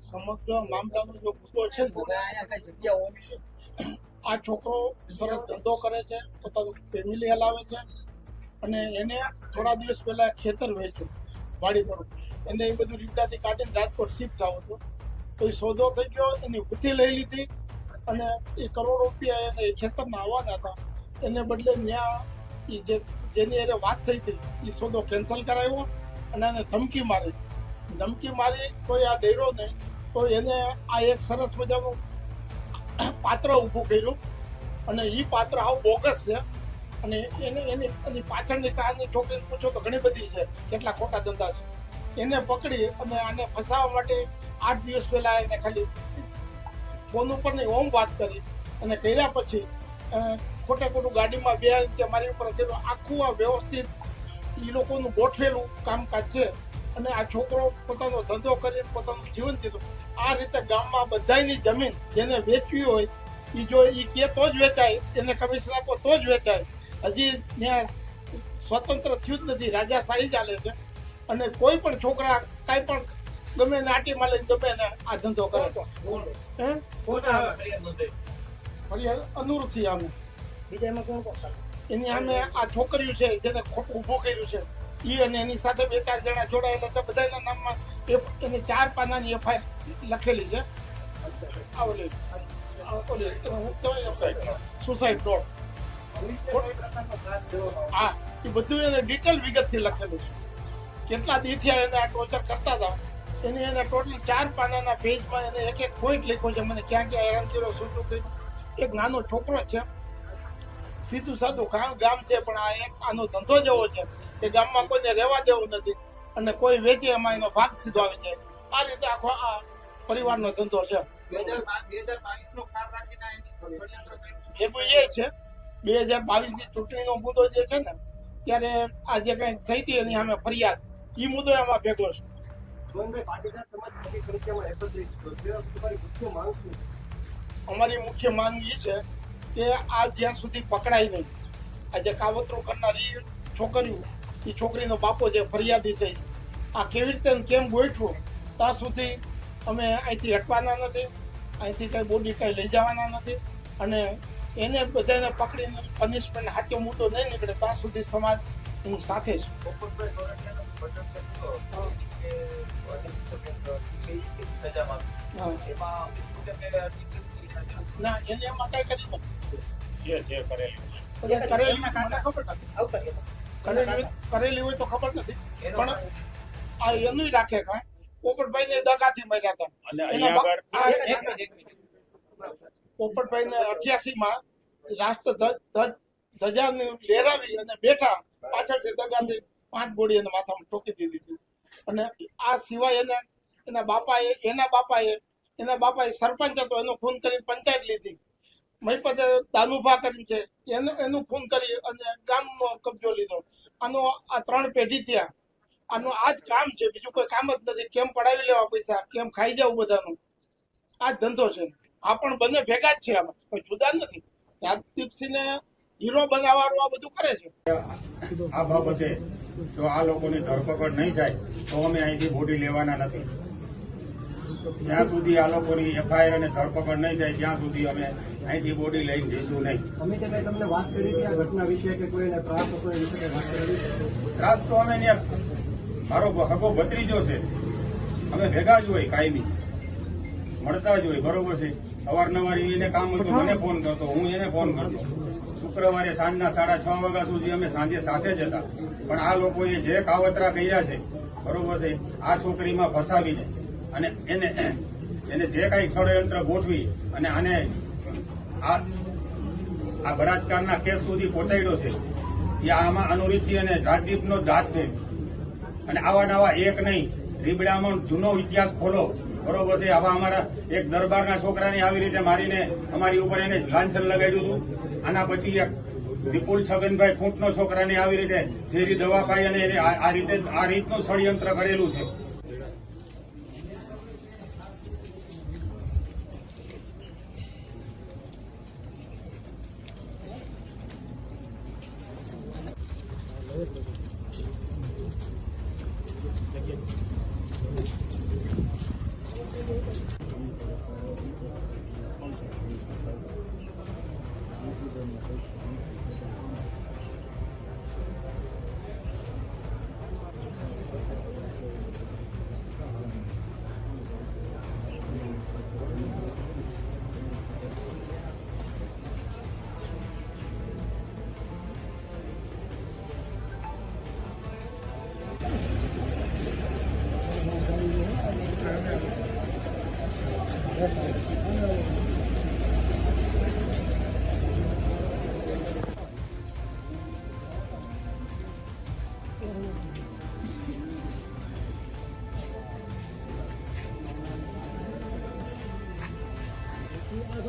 સમગ્ર મામલાનો જો મુદ્દો છે ને આ છોકરો સરસ ધંધો કરે છે પોતાનું ફેમિલી હલાવે છે અને એને થોડા દિવસ પહેલા ખેતર વેચ્યું વાડી પર. એને એ બધું રીપડાથી કાઢીને રાજકોટ શિફ્ટ થયો હતો. તો એ સોદો થઈ ગયો એની બુદ્ધિ લઈ લીધી અને એ કરોડ રૂપિયા એને એ ખેતરમાં આવવાના હતા. એને બદલે ત્યાં એ જે જેની એને વાત થઈ હતી એ સોદો કેન્સલ કરાવ્યો અને એને ધમકી મારી. ધમકી મારી કોઈ આ ડેરો નહીં તો એને આ એક સરસ મજાનું પાત્ર ઊભું કર્યું. અને એ પાત્ર આવું બોગસ છે. અને એને એની એની પાછળની કહાની છોકરીને પૂછો તો ઘણી બધી છે. કેટલા ખોટા ધંધા છે. એને પકડી અને આને ફસાવવા માટે આઠ દિવસ પહેલા એને ખાલી ફોન ઉપર નહીં, ઓમ વાત કરી. અને કર્યા પછી ખોટે ખોટું ગાડીમાં બે કે મારી ઉપર આખું આ વ્યવસ્થિત એ લોકોનું ગોઠવેલું કામકાજ છે. અને આ છોકરો પોતાનો ધંધો કરીને પોતાનું જીવન જીતું આ રીતે ગામમાં બધાયની જમીન જેને વેચવી હોય એ જો એ કે તો જ વેચાય એને કમિશન આપો તો જ વેચાય. હજી ત્યાં સ્વતંત્ર થયું જ નથી રાજાશાહી ચાલે છે. અને કોઈ પણ છોકરા કાંઈ પણ ગમે ને આટીમાં લઈને ગમે ને આ ધંધો કરે હે? ફરિયાદ અનુરૂથી આમે બીજા એમાં કોણ કોણ એની સામે આ છોકરીઓ છે જેને ખોટું ઊભું કર્યું છે. એ અને એની સાથે બે ચાર જણા જોડાયેલા છે. બધાના નામમાં એ- એને ચાર પાનાની એફઆઈઆર લખેલી છે? સુસાઇડ નોટ હા એ બધું એને ડિટેલ વિગતથી લખેલું છે. કેટલા દીથી એને આ ટોર્ચર કરતા હતા. એની એને ટોટલ ચાર પાનાના પેજમાં એને એક એક પોઈન્ટ લખ્યો છે. મને ક્યાં ક્યાં હેરાન કર્યો શું શું કર્યું. એક નાનો છોકરો છે. સીધું સાધું ગામ છે પણ આ એક આનો ધંધો જેવો છે. કે ગામમાં કોઈને રહેવા દેવું નથી અને કોઈ વેચે એમાં એનો ભાગ સીધો આવી જાય. આ રીતે આખો આ પરિવારનો ધંધો છે. ભેગું એ છે. બે હજાર બાવીસની ચૂંટણીનો મુદ્દો જે છે ને ત્યારે આ જે કઈ થઈ હતી એની સામે ફરિયાદ એ મુદ્દો એમાં ભેગો છે? અમારી મુખ્ય માંગ એ છે કે આ જ્યાં સુધી પકડાય નહીં આ જે કાવતરો કરનારી છોકરીઓ એ છોકરીનો બાપો જે ફરિયાદી છે આ કેવી રીતે કેમ ગોઠવું ત્યાં સુધી અમે અહીંથી હટવાના નથી અહીંથી કંઈ બોડી કંઈ લઈ જવાના નથી અને એને બધાને પકડીને પનિશમેન્ટ હાથો મુદ્દો નહીં નીકળે ત્યાં સુધી સમાજ એની સાથે છે ના એને એમાં કઈ કરી નથી. કરેલી કરેલી કરેલી કરેલી હોય તો ખબર નથી. પણ આ એનું રાખે કાંઈ. પોપટભાઈ ને દગાથી મર્યા હતા. પોપટભાઈ ને અઠ્યાસી માં રાષ્ટ્ર ધજા લહેરાવી અને બેઠા પાછળથી દગાથી પાંચ ગોળી એના માથામાં ટોકી દીધી હતી. અને આ સિવાય એને એના બાપાએ એના બાપાએ એના બાપાએ સરપંચ હતો એનો ખૂન કરીને પંચાયત લીધી. મહીપતે દાનુભા કરી છે. એનું એનું ખૂન કરી અને ગામનો કબજો લીધો. આનો આ ત્રણ પેઢી થયા. આનું આ જ કામ છે. બીજું કોઈ કામ જ નથી. કેમ પડાવી લેવા પૈસા? કેમ ખાઈ જવું બધાનું? આ ધંધો છે. આ પણ બંને ભેગા જ છે આમાં. કોઈ જુદા નથી. રાજદીપસિંહને હીરો બનાવવાનું આ બધું કરે છે. આ બાબતે જો આ લોકોની ધરપકડ નહીં થાય, તો અમે અહીંથી બોડી લેવાના નથી. જ્યાં સુધી આ લોકોની એફઆઈઆર અને ધરપકડ નહીં થાય, ત્યાં સુધી અમે અહીંથી બોડી લઈને જઈશું નહીં. અમિતભાઈ તમને વાત કરી હતી આ ઘટના વિશે કે કોઈને ત્રાસ હતો એ વિશે વાત કરેલી ત્રાસ તો અમે મારો હકો ભત્રીજો છે. અમે ભેગા જ હોય કાયમી. મળતા જ હોય બરોબર છે. અવારનવાર એને કામ હતું મને ફોન કરતો હું એને ફોન કરતો. શુક્રવારે સાંજના સાડા છ વાગ્યા સુધી અમે સાંજે સાથે જ હતા. પણ આ લોકોએ જે કાવતરા કર્યા છે બરોબર છે આ છોકરીમાં ફસાવીને અને એને એને જે કાંઈ ષડયંત્ર ગોઠવી અને આને આ બળાત્કારના કેસ સુધી પહોંચાડ્યો છે. એ આમાં અનુરીસિંહ અને રાજદીપનો જ હાથ છે. અને આવા નવા એક નહીં રીબડામાં જૂનો ઇતિહાસ ખોલો. બરોબર છે, આવા અમારા એક દરબારના છોકરાને આવી રીતે મારીને અમારી ઉપર એને લાંછન લગાડ્યું હતું. આના પછી એક વિપુલ છગનભાઈ ખૂંટનો છોકરાને આવી રીતે ઝેરી દવા પાઈ અને આ રીતે આ રીતનું ષડયંત્ર કરેલું છે.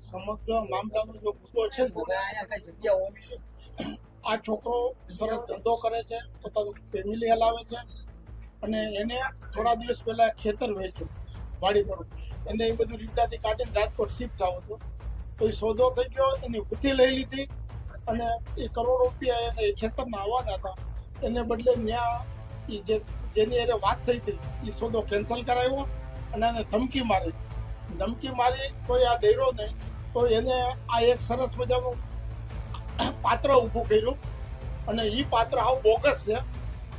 સમગ્ર મામલાનો જો મુદ્દો છે આ છોકરો સરસ ધંધો કરે છે પોતાનું ફેમિલી હલાવે છે અને એને થોડા દિવસ પહેલા ખેતર વેચ્યું વાડી પર. એને એ બધું રીટાથી કાઢીને રાજકોટ શિફ્ટ થયો હતો. તો એ સોદો થઈ ગયો એની બુદ્ધિ લઈ લીધી અને એ કરોડ રૂપિયા એને એ ખેતરમાં આવવાના હતા. એને બદલે ત્યાં એ જે જેની એને વાત થઈ હતી એ સોદો કેન્સલ કરાવ્યો અને એને ધમકી મારી. ધમકી મારી કોઈ આ ડેરો નહીં તો એને આ એક સરસ મજાનું પાત્ર ઊભું કર્યું. અને એ પાત્ર આવું બોગસ છે.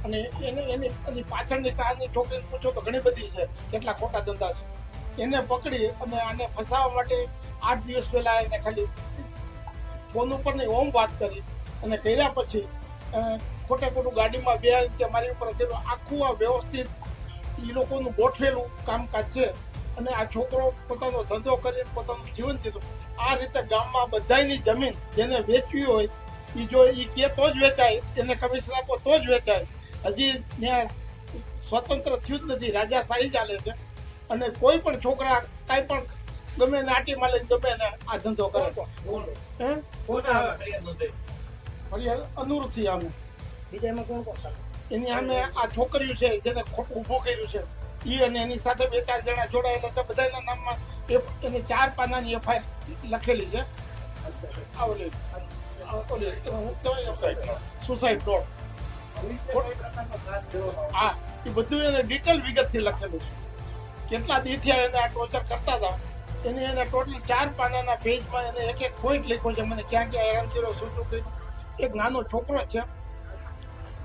અને એને એની એની પાછળની કહાની છોકરીને પૂછો તો ઘણી બધી છે. કેટલા ખોટા ધંધા છે. એને પકડી અને આને ફસાવવા માટે આઠ દિવસ પહેલા એને ખાલી ફોન ઉપર નહીં, ઓમ વાત કરી. અને કર્યા પછી ખોટે ખોટું ગાડીમાં બે રીતે મારી ઉપર આખું આ વ્યવસ્થિત એ લોકોનું ગોઠવેલું કામકાજ છે. અને આ છોકરો પોતાનો ધંધો કરી પોતાનું જીવન જીતું. આ રીતે ગામમાં બધાયની જમીન જેને વેચવી હોય એ જો એ કે તો જ વેચાય એને કમિશન આપો તો જ વેચાય. હજી ત્યાં સ્વતંત્ર થયું જ નથી રાજાશાહી ચાલે છે. અને કોઈ પણ છોકરા કાંઈ પણ ગમે નાટી આટીમાં લઈને ગમે ને આ ધંધો કરે. હે? અનુરૂપ અનુરૂથી અમે બીજા એમાં કોણ કોણ એની સામે આ છોકરીઓ છે જેને ખોટું ઊભું કર્યું છે. એ અને એની સાથે બે ચાર જણા જોડાયેલા છે. બધાના નામમાં એ- એને ચાર પાનાની એફઆઈઆર લખેલી છે. સુસાઇડ નોટ હા એ બધું એને ડિટેલ વિગતથી લખેલું છે. કેટલા દીથી એને આ ટોર્ચર કરતા હતા. એની એને ટોટલ ચાર પાનાના પેજમાં એને એક એક પોઈન્ટ લખ્યો છે. મને ક્યાં ક્યાં હેરાન કર્યો શું કર્યું. એક નાનો છોકરો છે.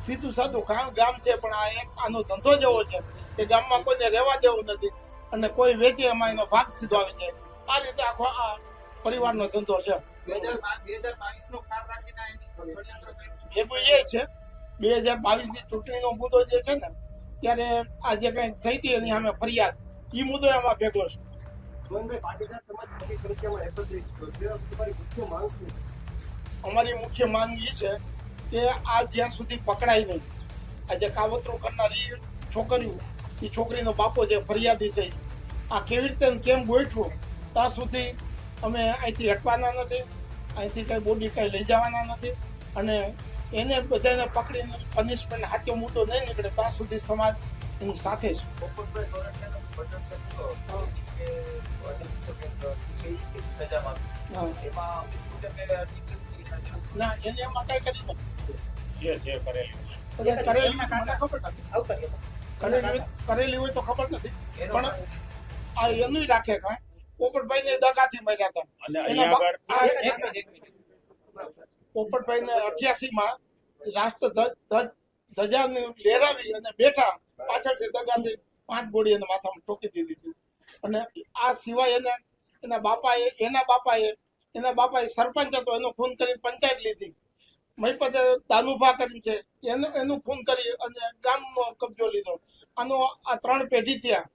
સીધું સાધું ગામ છે પણ આ એક આનો ધંધો જેવો છે. કે ગામમાં કોઈને રહેવા દેવું નથી. અને કોઈ વેચે એમાં એનો ભાગ સીધો આવી જાય. આ રીતે આખો આ પરિવારનો ધંધો છે. ભેગું એ છે. બે હજાર બાવીસની ચૂંટણીનો મુદ્દો જે છે ને ત્યારે આ જે કઈ થઈ હતી એની સામે ફરિયાદ એ મુદ્દો એમાં ભેગો છે? અમારી મુખ્ય માંગ એ છે કે આ જ્યાં સુધી પકડાય નહીં આ જે કાવતરું કરનારી છોકરીઓ એ છોકરીનો બાપો જે ફરિયાદી છે આ કેવી રીતે કેમ ગોઠવું ત્યાં સુધી અમે અહીંથી હટવાના નથી અહીંથી કંઈ બોડી કંઈ લઈ જવાના નથી અને એને બધાને પકડીને પનિશમેન્ટ હાથો મોટો નહીં નીકળે ત્યાં સુધી સમાજ એની સાથે છે. ના એને એમાં કઈ કરી નથી. છે છે કરેલી કરેલી ખબર નથી. કરેલી કરેલી હોય તો ખબર નથી. પણ આ એનું રાખે કાંઈ પોપટભાઈ ને દગાથી મર્યા હતા. પોપટભાઈ ને અઠ્યાસી માં રાષ્ટ્ર ધજાને લહેરાવી અને બેઠા પાછળથી દગાથી પાંચ બોડી એના માથામાં ટોકી દીધી હતી. અને આ સિવાય એને એના બાપાએ એના બાપાએ એના બાપાએ સરપંચ હતો એનો ખૂન કરી પંચાયત લીધી. મહીપતે દાનુભા કરી છે. એનું એનું ખૂન કરી અને ગામનો કબજો લીધો. આનો આ ત્રણ પેઢી થયા.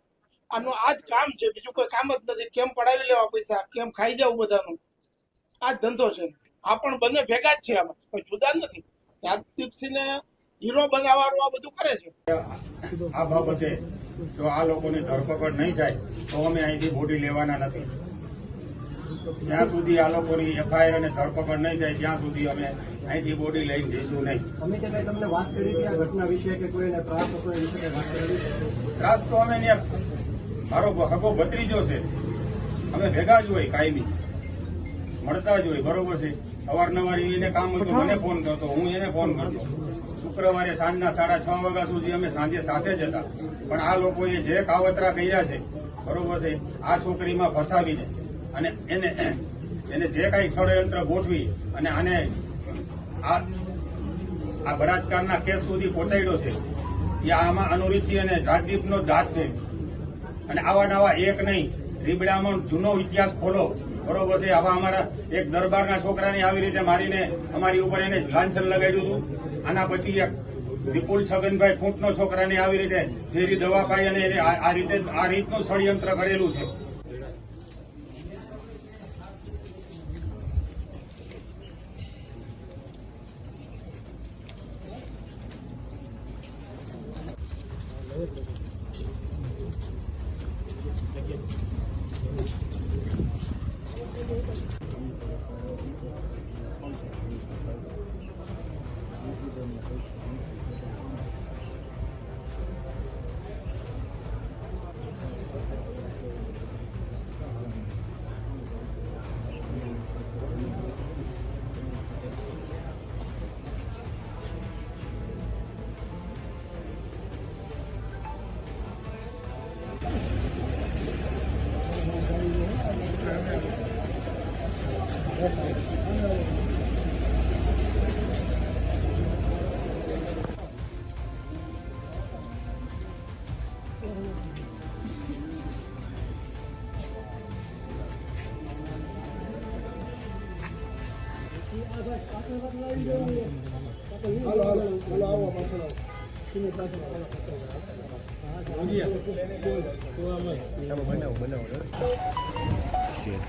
આનું આ જ કામ છે. બીજું કોઈ કામ જ નથી. કેમ પડાવી લેવા પૈસા? કેમ ખાઈ જવું બધાનું? આ જ ધંધો છે. આ પણ બંને ભેગા જ છે આમાં. કોઈ જુદા નથી. રાજદીપસિંહને હીરો બનાવવાનું આ બધું કરે છે. આ બાબતે જો આ લોકોની ધરપકડ નહીં થાય, તો અમે અહીંથી બોડી લેવાના નથી. જ્યાં સુધી આ લોકોની એફઆઈઆર અને ધરપકડ નહીં થાય ત્યાં સુધી અમે અહીંથી બોડી લઈને જઈશું નહીં. અમિતભાઈ તમને વાત કરી હતી આ ઘટના વિશે કે કોઈને ત્રાસ હતો એ વિશે વાત કરેલી ત્રાસ તો અમે મારો હકો ભત્રીજો છે. અમે ભેગા જ હોય કાયમી. મળતા જ હોય બરોબર છે. અવારનવાર એને કામ હતું મને ફોન કરતો હું એને ફોન કરતો. શુક્રવારે સાંજના સાડા છ વાગ્યા સુધી અમે સાંજે સાથે જ હતા. પણ આ લોકોએ જે કાવતરા કર્યા છે બરોબર છે આ છોકરીમાં ફસાવીને અને એને એને જે કાંઈ ષડયંત્ર ગોઠવી અને આને આ આ બળાત્કારના કેસ સુધી પહોંચાડ્યો છે, એ આમાં અનુરીસિંહ અને રાજદીપનો જ હાથ છે. અને આવા નવા એક નહીં રીબડામાં જૂનો ઇતિહાસ ખોલો. બરોબર છે, આવા અમારા એક દરબારના છોકરાને આવી રીતે મારીને અમારી ઉપર એને લાંછન લગાડ્યું હતું. આના પછી એક વિપુલ છગનભાઈ ખૂંટનો છોકરાને આવી રીતે ઝેરી દવા પાઈ અને આ રીતે આ રીતનું ષડયંત્ર કરેલું છે. Shit.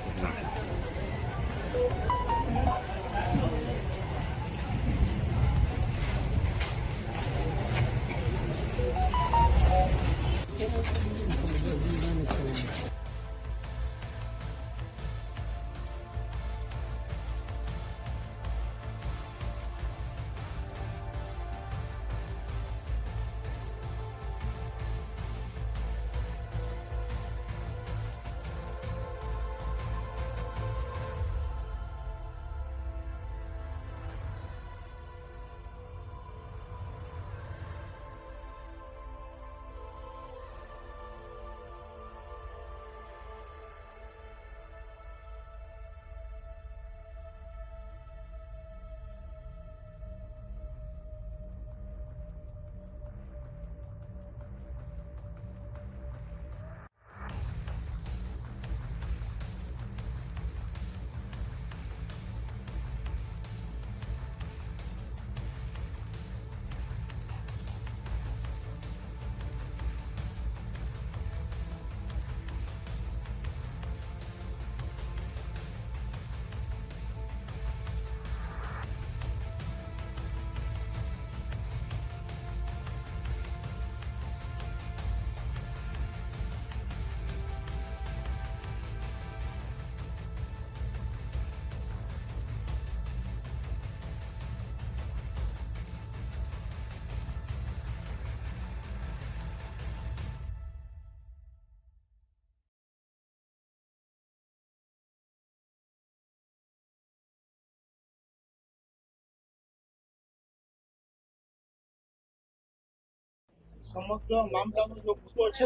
સમગ્ર મામલાનો જો મુદ્દો છે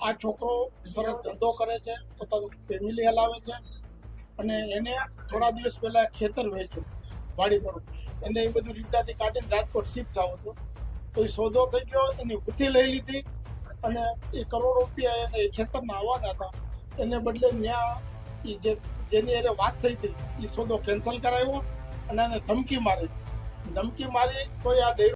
આ છોકરો સરસ ધંધો કરે છે પોતાનું ફેમિલી હલાવે છે અને એને થોડા દિવસ પહેલા ખેતર વેચ્યું વાડી પર. એને એ બધું રીટાથી કાઢીને રાજકોટ શિફ્ટ થયો હતો. તો એ સોદો થઈ ગયો એની બુદ્ધિ લઈ લીધી અને એ કરોડ રૂપિયા એને એ ખેતરમાં આવવાના હતા. એને બદલે ત્યાં એ જે જેની એને વાત થઈ હતી એ સોદો કેન્સલ કરાવ્યો અને એને ધમકી મારી. ધમકી મારી કોઈ આ